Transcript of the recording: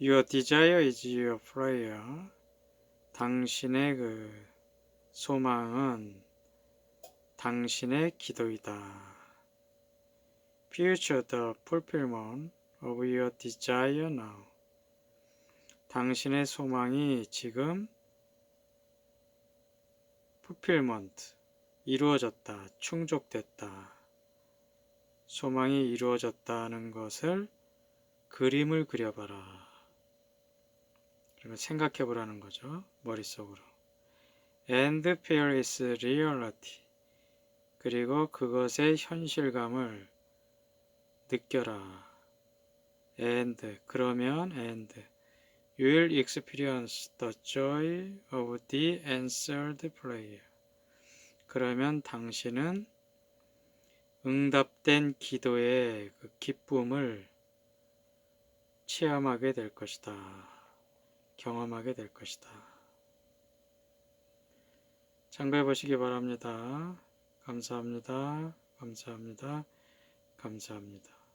Your desire is your prayer. 당신의 그 소망은 당신의 기도이다. Future the fulfillment of your desire now. 당신의 소망이 지금 fulfillment 이루어졌다, 충족됐다. 소망이 이루어졌다는 것을 그림을 그려봐라. 그러면 생각해 보라는 거죠. 머릿속으로. And feel its reality. 그리고 그것의 현실감을 느껴라. And 그러면 and you will experience the joy of the answered prayer. 그러면 당신은 응답된 기도의 그 기쁨을 체험하게 될 것이다. 경험하게 될 것이다. 참고해 보시기 바랍니다. 감사합니다. 감사합니다. 감사합니다.